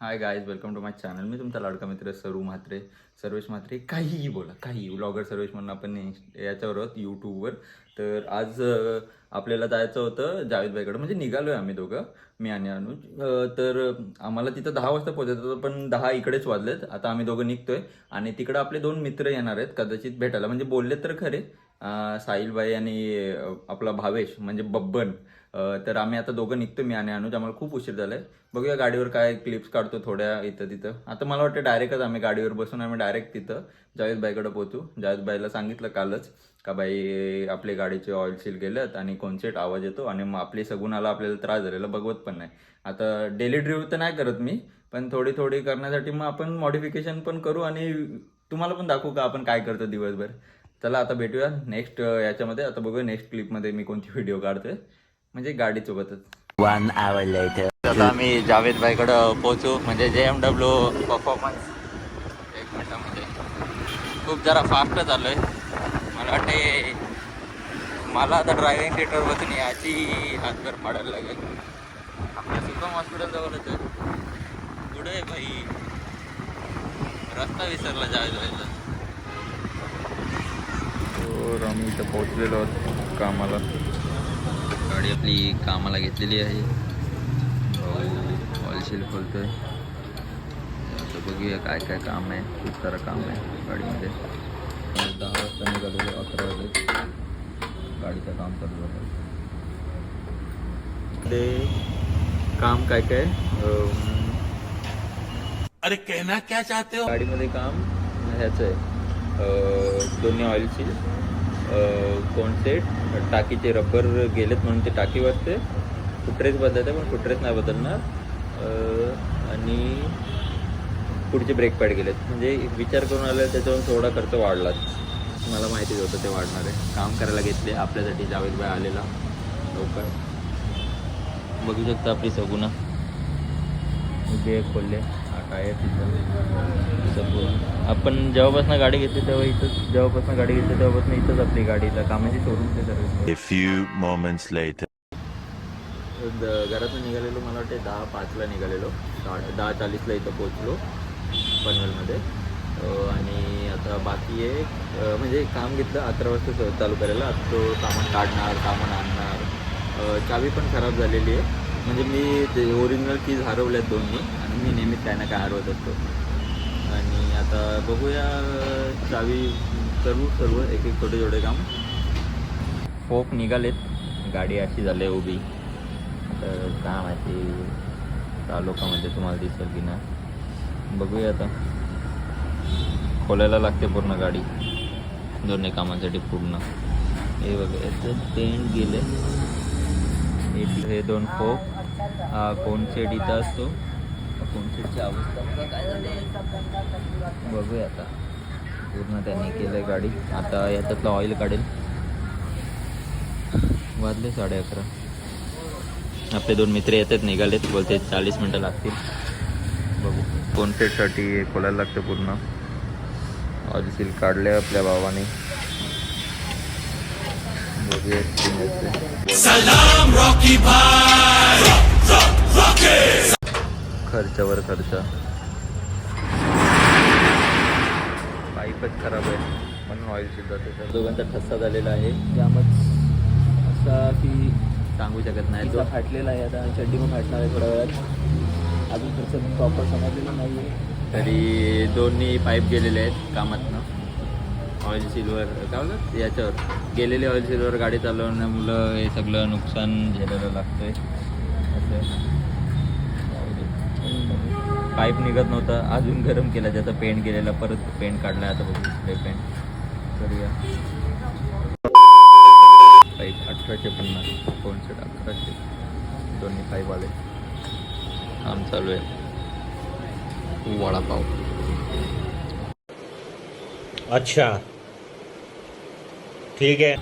Hi guys welcome to my channel मी तुमचा लाडका मित्र सरू म्हात्रे. सर्वेश म्हात्रे काहीही बोला काही ब्लॉगर सर्वेश म्हणून आपण याच्यावर आहोत यूट्यूबवर तर आज आपल्याला जायचं होतं जावेदबाईकडं म्हणजे निघालोय आम्ही दोघं मी आणि अनुज. तर आम्हाला तिथं दहा वाजता पोहोचायचं होतं पण दहा इकडेच वाजलेत. आता आम्ही दोघं निघतोय आणि तिकडं आपले दोन मित्र येणार आहेत कदाचित भेटायला. म्हणजे बोलले तर खरे. साहिलबाई आणि आपला भावेश म्हणजे बब्बन. तर आम्ही आता दोघं निघतो मी आणि अनुज. आम्हाला खूप उशीर झालाय. बघूया गाडीवर काय क्लिप्स काढतो थोड्या इथं तिथं. आता मला वाटतं डायरेक्टच आम्ही गाडीवर बसून आम्ही डायरेक्ट तिथं जावेद बाईकडे पोहोचू. जावेद बाईला सांगितलं कालच का बाई आपले गाडीचे ऑइल सील गेलेत आणि कोणसेट आवाज येतो आणि मग आपली सगुणाला आपल्याला त्रास झालेला बघवत पण नाही. आता डेली ड्रिव्ह तर नाही करत मी पण थोडी थोडी करण्यासाठी मग आपण मॉडिफिकेशन पण करू आणि तुम्हाला पण दाखवू का आपण काय करतो दिवसभर. चला आता भेटूया नेक्स्ट याच्यामध्ये. आता बघूया नेक्स्ट क्लिपमध्ये मी कोणती व्हिडिओ काढतोय. म्हणजे गाडी सोबतच One hour later. आता आम्ही जावेद भाईकडं पोहोचू. म्हणजे जे एम डब्ल्यू परफॉर्मन्स एक मिनिटामध्ये खूप जरा फास्ट चालू आहे मला वाटते मला आता ड्रायव्हिंग थिएटर बसून याची हातभर पाडायला लागेल. आपल्या सुखम हॉस्पिटल जवळच आहे पुढे आहे भाई रस्ता विसरला जावेद भाईचा. तर आम्ही इथं पोहोचलेलो आहोत कामाला. गाडी आपली कामाला घेतलेली आहे. भाऊ ऑइलशील खोलतोय. आता बघूया काय काय काम आहे. खूप सारं काम आहे गाडीमध्ये. दहा वाजता निघालेलो अकरा वाजले. गाडीचं काम चालू झालं ते काम काय काय? अं, अरे कहना क्या चाहते हो? गाडीमध्ये काम ह्याचं आहे. अं, दोन्ही ऑइल सील कोणते टाकीचे रबर गेलेत म्हणून ते टाकी वाजते. फुटरेच बदलते पण फुटरेच नाही बदलणार. आणि पुढचे ब्रेक पॅड गेलेत. म्हणजे विचार करून आलं त्याच्यावरून थोडा खर्च वाढलाच मला माहितीच होतं ते वाढणार. आहे काम करायला घेतले आपल्यासाठी जावेद भाई आलेला. लवकर. बघू शकता आपली सगुना उभे खोलले. काय तिथं. आपण जेव्हापासून गाडी घेतली तेव्हा इथंच जेव्हापासून गाडी घेतली तेव्हापासून इथंच आपली गाडीला कामाची शोरूमचे सर्व A few moments later. घरातून निघालेलो मला वाटते दहा पाचला निघालेलो. दहा दहा चाळीसला इथं पोचलो पनवेलमध्ये. अं, आणि आता बाकी आहे अं, म्हणजे काम घेतलं अकरा वाजता चालू करायला. आता तो सामान काढणार सामान आणणार. अं, चावी पण खराब झालेली आहे. म्हणजे मी ते ओरिजिनल कीज हरवल्यात दोन्ही आणि मी नेहमीच काय ना काय हरवत असतो. आणि आता बघूया चावी करू सर्व एक एक छोटे छोटे काम. फोक निघालेत. गाडी अशी झाली आहे उभी. तर काय माहिती तालुकामध्ये तुम्हाला दिसेल की नाही. बघूया आता. खोलायला लागते पूर्ण गाडी. दोन्ही कामांसाठी पूर्ण. हे बघा याचं टेंट गेले हे- हे दोन फोक हा कोणसेट इथं असतो. कोणसेटची अवस्था काय झाली. बघूया आता. पूर्ण त्यांनी केलं गाडी. आता याच्यातलं ऑइल काढेल. वाजले साडे अकरा. आपले दोन मित्र येतात निघालेत. बोलते चाळीस मिनटं लागतील. बघू. कोणसेटसाठी खोलायला लागतं पूर्ण. ऑइल सील काढले आपल्या भावाने. सलाम रॉकी भाई। खर्चावर खर्च. पाईपच खराब आहे म्हणून ऑइल जाते तर दोघांचा ठस्सा झालेला आहे. त्यामच असा की सांगू शकत नाही. जो फाटलेला आहे आता चड्डी पण फाटणार आहे थोड्या वेळात. अजून खर्च प्रॉपर समजलेलं नाही आहे तरी दोन्ही पाईप गेलेले आहेत कामातनं. ऑइल सिल्वर काय बोलत याच्यावर. गेलेले ऑइल सिल्वर गाडी चालवण्यामुळं हे सगळं नुकसान झालेलं लागतंय. आहे पाईप निघत नव्हता. अजून गरम केला. त्याचा पेंट गेलेला परत पेंट काढला आता बघू स्प्रे पेंट करूया. पाईप अठराशे पन्नास दोनशे अकराशे. दोन्ही पाईप आले. काम चालू आहे. वडापाव. अच्छा. ठीक है।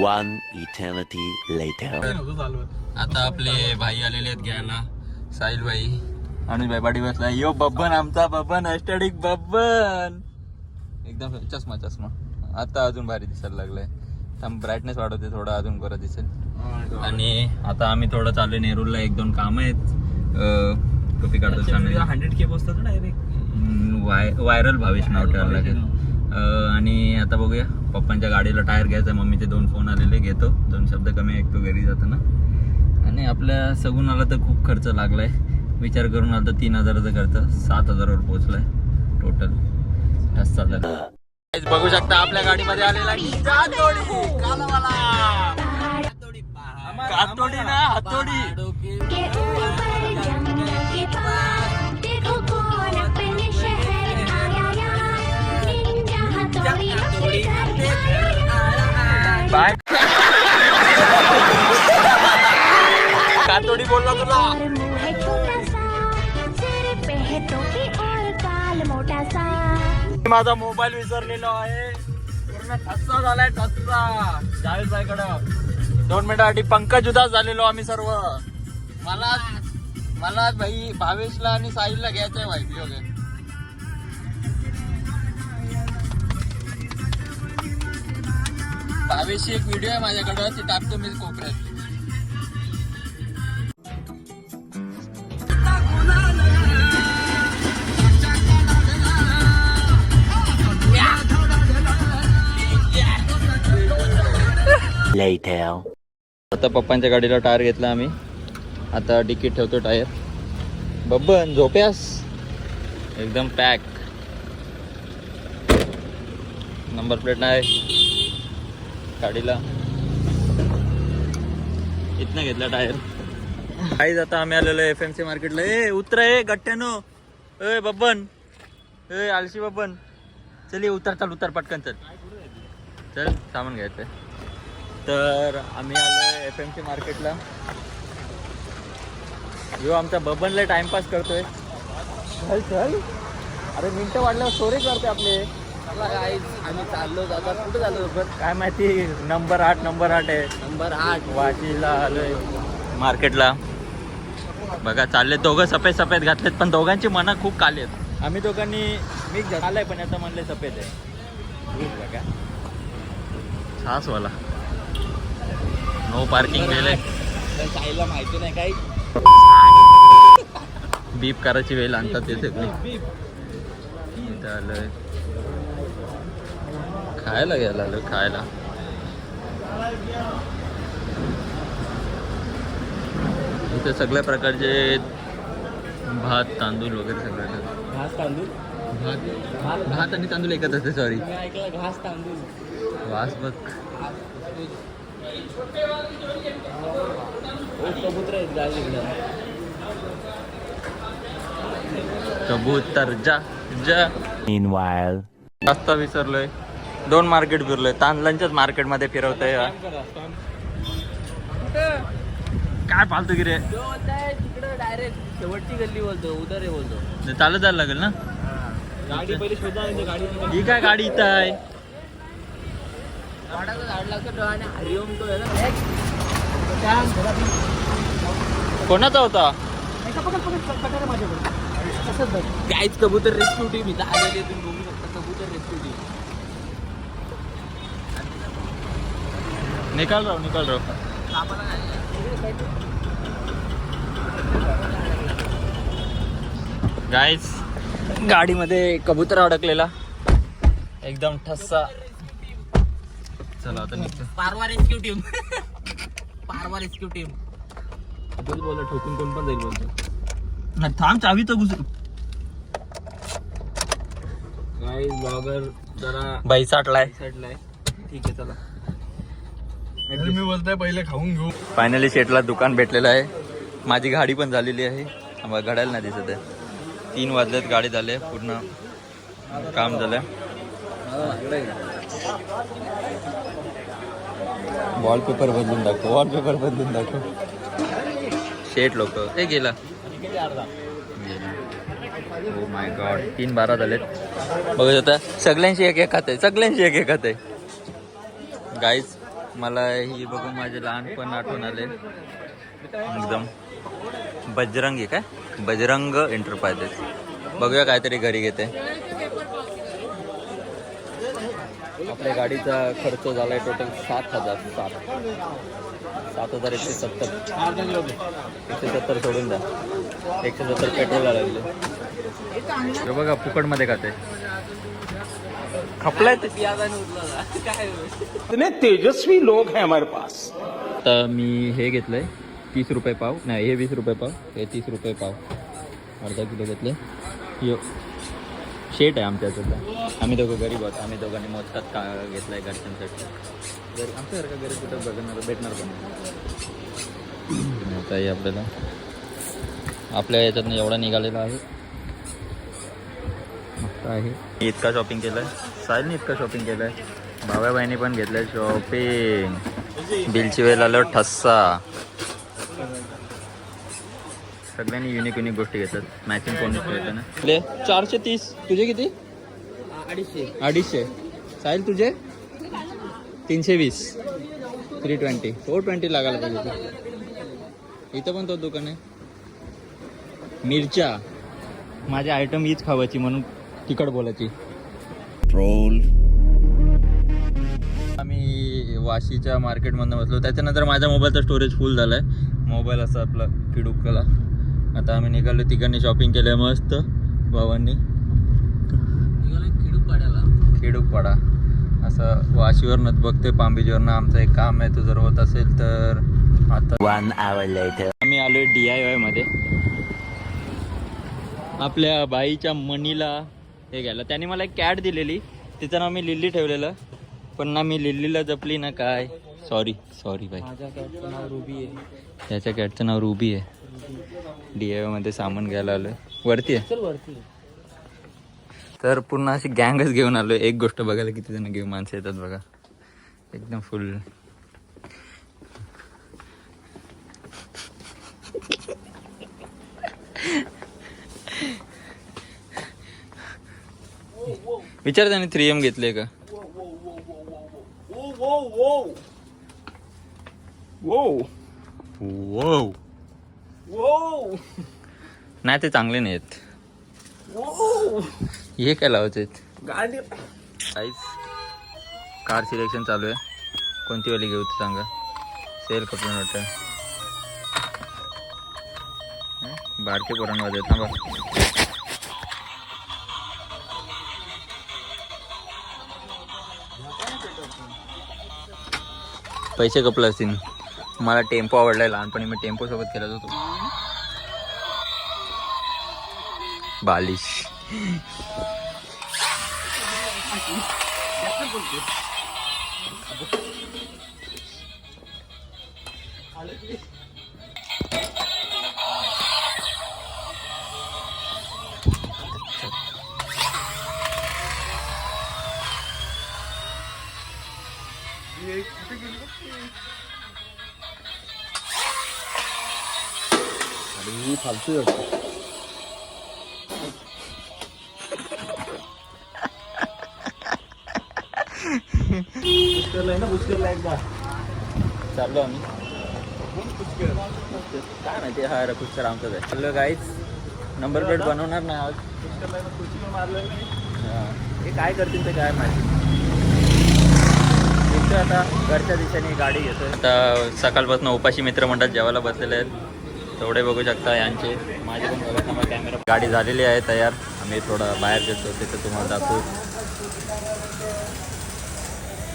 One eternity later. आता आपले भाई आलेले आहेत घ्यायला साहिल भाई. अनुज भाई पाठी बसला. यो बब्बन आमचा बब्बन अष्टडिक बब्बन. एकदम चष्मा चष्मा. आता अजून भारी दिसायला लागलाय. ब्राईटनेस वाढवते थोडा अजून बरं दिसेल. आणि आता आम्ही थोडं चाललोय नेरूरला एक दोन कामं आहेत. कॉपी काढतो हंड्रेड के बसतात डायरेक्ट वाय व्हायरल भावेश नाव ठेवायला लागेल आणि आता बघूया पप्पांच्या गाडीला टायर घ्यायचा मम्मीचे दोन फोन आलेले घेतो. दोन शब्द कमी ऐकतो घरी जाताना आणि आपल्या सगुणाला तर खूप खर्च लागलाय. विचार करून आता तीन हजाराचा खर्च सात हजारावर पोहोचलाय टोटल झाला बघू शकता आपल्या गाडीमध्ये आलेला हातोडी ना हातोडी. बाय. कातोडी बोलला तुला. माझा मोबाईल विसरलेलो आहे. पूर्ण ठस्सा झालाय ठस्सा. जावेद बाईकडं दोन मिनिटासाठी पंकज उदास झालेलो आम्ही सर्व. मला मला भाई भावेशला आणि साहिलला घ्यायचंय भाई वगैरे भावेशची एक व्हिडिओ आहे माझ्याकडं ती टाकतो मी कोपऱ्यात. Later. आता पप्पांच्या गाडीला टायर घेतला आम्ही. आता डिकीट ठेवतो टायर. बब्बन झोप्यास? एकदम पॅक नंबर प्लेट नाही. गाडीला. इथनं घेतला टायर. काहीच आता आम्ही आलेलो एफ एम सी मार्केटला ए उतर ए गट्ट्यानो. ए बब्बन. ए आलशी बब्बन. चल ये उतर चल उतर पटकन चल. चल सामान घ्यायचं तर आम्ही आलो एफ एम सी मार्केटला यो आमचा बबनला टाइमपास करतोय. चल चल. अरे मिनटं वाढल्यावर स्टोरी करते आपले. आम्ही चाललो जातात. कुठे चाललो काय माहिती? नंबर आठ नंबर आठ आहे. नंबर आठ. वाशीला आलोय. मार्केटला बघा चालले दोघं सफेद सफेद घातलेत पण दोघांची मनं खूप काली आहेत. आम्ही दोघांनी मिक्स झालाय पण आता म्हणले सफेद आहे. बघा. छास वाला नो पार्किंग गेले साईला माहिती नाही काही बीप करायची वेळ आणतात ते सगळे इथं आलोय. खायला घ्यायला आलो खायला. इथे सगळ्या प्रकारचे भात तांदूळ वगैरे सगळं घास तांदूळ? भात. भात? आणि तांदूळ एकच असते सॉरी घास तांदूळ. वास बघ. कबूतर जा जा. Meanwhile. रस्ता विसरलोय. दोन मार्केट फिरलोय. तांदळांच्याच मार्केटमध्ये फिरवतोय. हा. काय फालतू बोलताय तिकडं डायरेक्ट शेवटची गल्ली बोलतो उदर आहे बोलतो चालत जायला लागेल ना? गाडी पहिली शोधा गाडी ही काय गाडी इथं आहे? झाड लागतं हरिओम तो कोणाचा होता? गाईच कबूतर रेस्क्यू टीम इथं आलेली तुम्ही बघू शकता कबूतर रेस्क्यू टीम निकाल राव निकाल राव. गाईस गाडीमध्ये कबूतर अडकलेला. एकदम ठस्सा. चला आता निघतो. पारवा रेस्क्यू टीम पारवा रेस्क्यू टीम तुझं बोला ठोकून कोण पण जाईल बोलतो नाही, थांब चावीचं घुसू काय ब्लॉगर जरा बाई साठलाय. साईडला ठीक आहे चला. मी बोलतोय पहिले खाऊन घेऊ. फायनली शेटला दुकान भेटलेलं आहे. माझी गाडी पण झालेली आहे. आम्हाला घड्याला नाही दिसत आहे. तीन वाजलेत गाडी झाले पूर्ण काम झालं वॉलपेपर बदलून दाखव वॉलपेपर बदलून दाखव. शेट लोक. ते गेला. ओ माय गॉड तीन बारा झालेत. बघत होता सगळ्यांशी एक एक आहे सगळ्यांशी एक एक आहे. गाईज मला ही बघून माझे लहानपण आठवण आले. एकदम. बजरंग आहे काय? बजरंग एंटरप्राइजेस बघूया काहीतरी घरी घेते. आपल्या गाडीचा खर्च झाला आहे टोटल सात हजार सात. सात हजार एकशे सत्तर. एकशे सत्तर सोडून द्या. एकशे सत्तर पेट्रोलला लागले. हे बघा फुकटमध्ये खाते खपलाय ते. काय इतने तेजस्वी लोग हैं हमारे पास. आता मी हे घेतलंय तीस रुपये पाव. नाही हे वीस रुपये पाव. हे तीस रुपये पाव. अर्धा किलो घेतले यो. शेट आहे आमच्या सुद्धा आम्ही दोघं गरीब आहोत. आम्ही दोघांनी मोजकात का घेतलाय घरच्यांसाठी. गरीब आमच्यासारखं गरीब कुठं बघणार भेटणार पण नाही. आता आपल्याला आपल्या याच्यातनं एवढा निघालेला आहे. मस्त आहे. इतका शॉपिंग केलं आहे साहिलने इतका शॉपिंग केलं आहे भाव्या बहिणी पण घेतलंय शॉपिंग बिलची वेळ आलं ठस्सा. सगळ्यांनी युनिक युनिक गोष्टी घेतात. मॅचिंग कोण घेतं ना. ले चारशे तीस. तुझे किती? अडीचशे. अडीचशे. साहिल तुझे? तीनशे वीस. थ्री ट्वेंटी फोर ट्वेंटी लागायला पाहिजे. इथं पण तो दुकान आहे. मिरच्या. माझी आयटम हीच खावायची म्हणून तिकट बोलायची. आम्ही वाशीच्या मार्केटमधनं बसलो. त्याच्यानंतर माझ्या मोबाईलचा स्टोरेज फुल झाला आहे मोबाईल असा आपला किडुकला आता आम्ही निघालो तिघांनी शॉपिंग केलं मस्त भावांनी. निघालोय खिडूक पाड्याला खेडूपाडा. असं वाशीवरनं बघते पांबिजीवरनं आमचं एक काम आहे तो जर होत असेल तर आता One hour later. आम्ही आलोय डी आय वायमध्ये. आपल्या बाईच्या मनीला हे घ्यायला. त्याने मला एक कॅट दिलेली. तिचं नाव मी लिल्ली ठेवलेलं. पण ना मी लिल्लीला जपली ना काय. सॉरी सॉरी बाई. माझ्या कॅटचं नाव रुबी आहे. त्याच्या कॅटचं नाव रुबी आहे. डी आयमध्ये सामान घ्यायला आलोय. वरती आहे? तर पूर्ण अशी गँगच घेऊन आलो एक गोष्ट बघायला किती जण घेऊन माणसं येतात बघा. एकदम फुल विचार त्याने थ्री एम घेतले का? नाही ते चांगले नाहीत. हे काय लावायचे गाडी. काहीच कार सिलेक्शन चालू आहे. कोणती वाली घेऊ ते सांगा. सेल कपडे वाटतं? बारके पोरांमध्ये आहेत ना बा पैसे कपले असतील. मला टेम्पो आवडलाय लहानपणी मी टेम्पो सोबत खेळत होतो. बालिश ही फालतू वाटतं पुष्करला आहे ना पुष्करला एकदा चाललो आम्ही. काय माहिती हा रकुस्तर आमचाच आहे. चाललो काहीच नंबर प्लेट बनवणार नाही आज. पुष्करला खुर्चीवर मारलं नाही हा. काय करतील ते काय माहिती. आता घरच्या दिशेने गाडी घेतोय. आता सकाळपासून उपाशी मित्रमंडळ जेवायला बसलेले आहेत. तेवढे बघू शकता यांचे. माझे पण कॅमेरा गाडी झालेली आहे तयार. आम्ही थोडं बाहेर गेलो तिथं तुम्हाला दाखवू.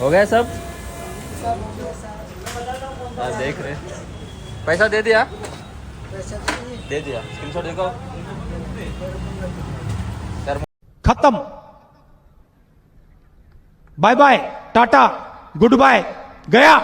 हो गया सब? हाँ देख रहे पैसा दे दिया? दे दिया। स्क्रीनशॉट देखो। खत्म। Bye bye tata goodbye गया।